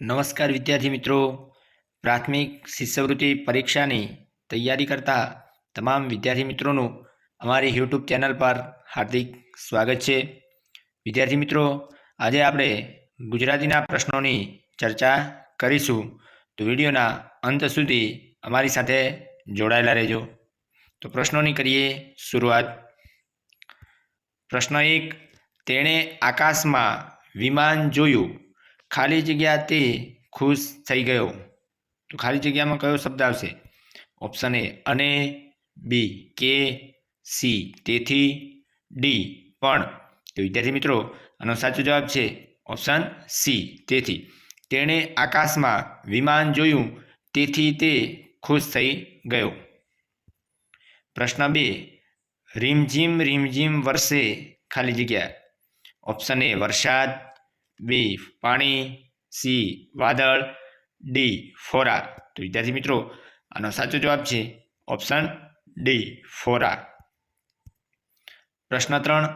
નમસ્કાર વિદ્યાર્થી મિત્રો. પ્રાથમિક શિષ્યવૃત્તિ પરીક્ષાની તૈયારી કરતા તમામ વિદ્યાર્થી મિત્રોનું અમારી યુટ્યુબ ચેનલ પર હાર્દિક સ્વાગત છે. વિદ્યાર્થી મિત્રો, આજે આપણે ગુજરાતીના પ્રશ્નોની ચર્ચા કરીશું. તો વિડીયોના અંત સુધી અમારી સાથે જોડાયેલા રહેજો. તો પ્રશ્નોની કરીએ શરૂઆત. પ્રશ્ન એક, તેણે આકાશમાં વિમાન જોયું? ખાલી જગ્યા તે ખુશ થઈ ગયો. તો ખાલી જગ્યામાં કયો શબ્દ આવશે? ઓપ્શન એ અને, બી, કે, સી. તેથી, ડી. પણ, તો વિદ્યાર્થી મિત્રો, આનો સાચો જવાબ છે ઓપ્શન સી. તેથી, તેણે આકાશમાં વિમાન જોયું, તેથી તે ખુશ થઈ ગયો. પ્રશ્ન બે, રીમઝીમ રીમઝીમ વરસે ખાલી જગ્યા? ઓપ્શન એ વરસાદ બી પાણી, સી, વાદળ, ડી ફોરા તો વિદ્યાર્થી મિત્રો, આનો સાચો જવાબ છે ઓપ્શન ડી ફોરા પ્રશ્ન ત્રણ,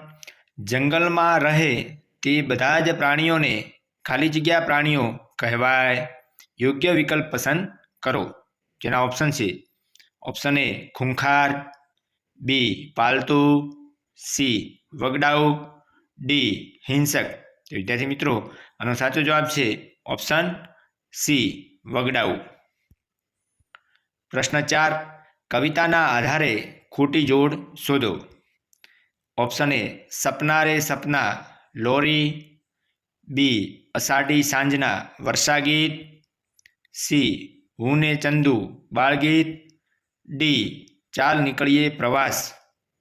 જંગલમાં રહે તે બધા જ પ્રાણીઓને ખાલી જગ્યા પ્રાણીઓ કહેવાય. યોગ્ય વિકલ્પ પસંદ કરો. જેના ઓપ્શન છે ઓપ્શન એ ખૂંખાર, બી, પાલતુ, સી, વગડાઉ, ડી, હિંસક. તો વિદ્યાર્થી મિત્રો, આનો સાચો જવાબ છે ઓપ્શન સી વગડાઉ. પ્રશ્ન ચાર, કવિતાના આધારે ખોટી જોડ શોધો. ઓપ્શન એ સપના રે સપના, લોરી. બી અષાઢી સાંજના વર્ષાગીત. સી હું ને ચંદુ બાળગીત. ડી ચાલ નીકળીએ પ્રવાસ,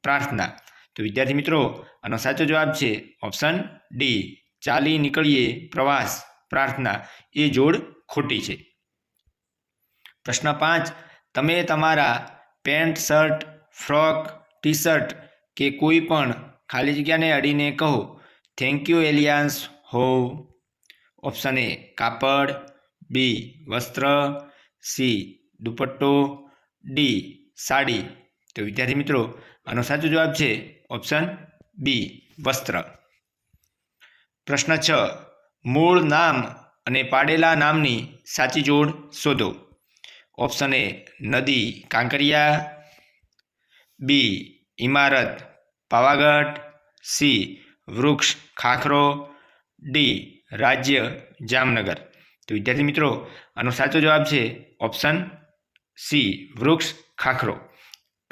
પ્રાર્થના. તો વિદ્યાર્થી મિત્રો, આનો સાચો જવાબ છે ઓપ્શન ડી ચાલી નીકળીએ પ્રવાસ, પ્રાર્થના, એ જોડ ખોટી છે. પ્રશ્ન પાંચ, તમે તમારા pant, shirt, frock T shirt કે કોઈ પણ ખાલી જગ્યાને અડીને કહો થેન્ક યુ એલિયાન્સ હો. ઓપ્શન એ, કાપડ, બી, વસ્ત્ર, સી, દુપટ્ટો, ડી, સાડી. તો વિદ્યાર્થી મિત્રો, આનો સાચો જવાબ છે ઓપ્શન બી, વસ્ત્ર. પ્રશ્ન છ. મૂળ નામ અને પાડેલા નામની સાચી જોડ શોધો. ઓપ્શન એ નદી, કાંકરિયા. બી ઇમારત પાવાગઢ. સી વૃક્ષ, ખાખરો. ડી રાજ્ય, જામનગર. તો વિદ્યાર્થી મિત્રો, આનો સાચો જવાબ છે ઓપ્શન સી વૃક્ષ, ખાખરો.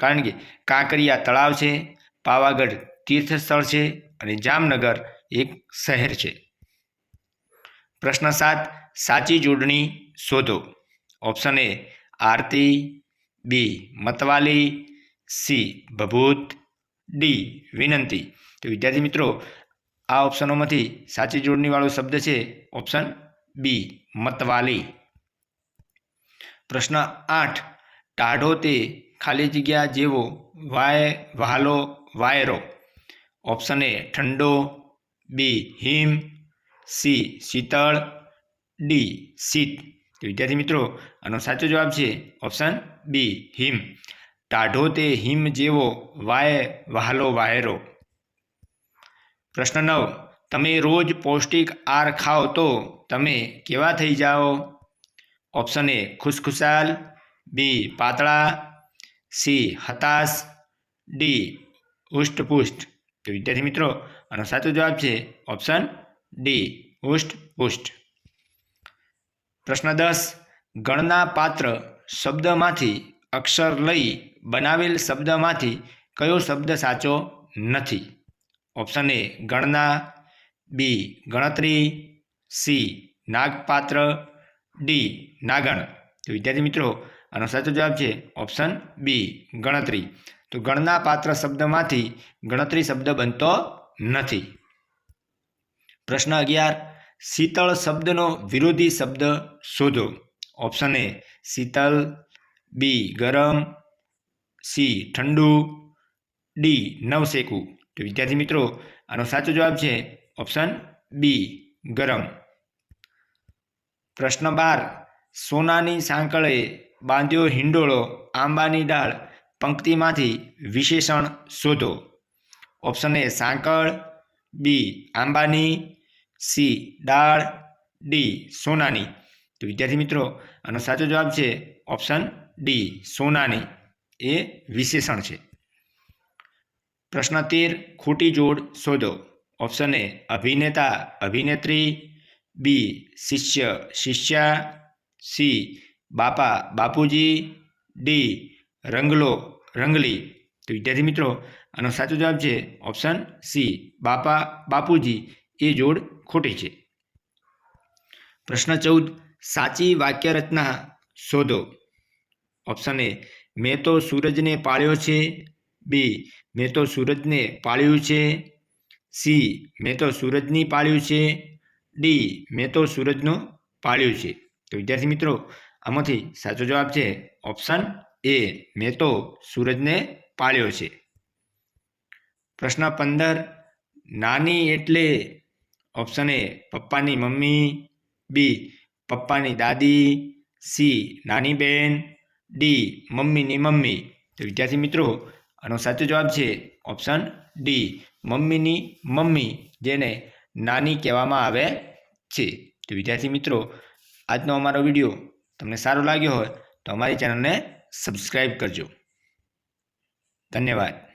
કારણ કે કાંકરિયા તળાવ છે, પાવાગઢ તીર્થ સ્થળ છે અને જામનગર એક શહેર છે. પ્રશ્ન સાત, સાચી જોડણી શોધો. ઓપ્શન એ આરતી બી મતવાલી સી ભભૂત ડી વિનંતી. તો વિદ્યાર્થી મિત્રો, આ ઓપ્શનોમાંથી સાચી જોડણીવાળો શબ્દ છે, ઓપ્શન બી મતવાલી. પ્રશ્ન આઠ, ટાઢો તે ખાલી જગ્યા જેવો વાય, વહાલો, વાયરો. ઓપ્શન એ ઠંડો બી હિમ, સી શીતળ, ડી શીત. તો વિદ્યાર્થી મિત્રો, આનો સાચો જવાબ છે ઓપ્શન બી હિમ. ટાઢો તે હિમ જેવો વાય વહાલો વાયરો. પ્રશ્ન નવ, તમે રોજ પૌષ્ટિક આહાર ખાઓ તો તમે કેવા થઈ જાઓ? ઓપ્શન એ, ખુશખુશાલ, બી, પાતળા, સી, હતાશ, ડી હુષ્ટપુષ્ટ તો વિદ્યાર્થી મિત્રો આનો સાચો જવાબ છે ઓપ્શન ડી હુષ્ટપુષ્ટ પ્રશ્ન દસ, ગણના પાત્ર શબ્દમાંથી અક્ષર લઈ બનાવેલ શબ્દમાંથી કયો શબ્દ સાચો નથી? ઓપ્શન એ, ગણના, બી, ગણતરી, સી, નાગપાત્ર, ડી, નાગણ. તો વિદ્યાર્થી મિત્રો, આનો સાચો જવાબ છે ઓપ્શન બી, ગણતરી. તો ગણના પાત્ર શબ્દમાંથી ગણતરી શબ્દ બનતો નથી. પ્રશ્ન અગિયાર, શીતળ શબ્દનો વિરોધી શબ્દ શોધો. ઓપ્શન એ શીતલ, બી ગરમ, સી ઠંડુ, ડી નવશેકું. તો વિદ્યાર્થી મિત્રો, આનો સાચો જવાબ છે ઓપ્શન બી ગરમ. પ્રશ્ન બાર, સોનાની સાંકળે બાંધ્યો હિંડોળો આંબાની ડાળ, પંક્તિમાંથી વિશેષણ શોધો. ઓપ્શન એ સાંકળ. બી આંબાની. સી દાળ ડી સોનાની. તો વિદ્યાર્થી મિત્રો, આનો સાચો જવાબ છે ઓપ્શન ડી સોનાની. એ વિશેષણ છે. પ્રશ્ન તેર, ખોટી જોડ શોધો. ઓપ્શન એ અભિનેતા, અભિનેત્રી. બી શિષ્ય, શિષ્યા. સી બાપા, બાપુજી. ડી રંગલો, રંગલી. તો વિદ્યાર્થી મિત્રો આનો સાચો જવાબ છે ઓપ્શન સી બાપા, બાપુજી, એ જોડ ખોટી છે. પ્રશ્ન ચૌદ, સાચી વાક્ય રચના શોધો. ઓપ્શન એ મેં તો સૂરજને પાળ્યો છે. બી મેં તો સૂરજને પાળ્યું છે. સી મેં તો સૂરજની પાળ્યું છે. ડી મેં તો સૂરજનો પાળ્યું છે. તો વિદ્યાર્થી મિત્રો, આમાંથી સાચો જવાબ છે ઓપ્શન એ મેં તો સૂરજને પાળ્યો છે. પ્રશ્ન પંદર, નાની એટલે ઓપ્શન એ પપ્પાની મમ્મી બી પપ્પાની દાદી સી નાની બેન ડી મમ્મીની મમ્મી. તો વિદ્યાર્થી મિત્રો, આનો સાચો જવાબ છે ઓપ્શન ડી મમ્મીની મમ્મી, જેને નાની કહેવામાં આવે છે. તો વિદ્યાર્થી મિત્રો, આજનો અમારો વીડિયો તમને સારો લાગ્યો હોય તો અમારી ચેનલને સબસ્ક્રાઈબ કરજો. ધન્યવાદ.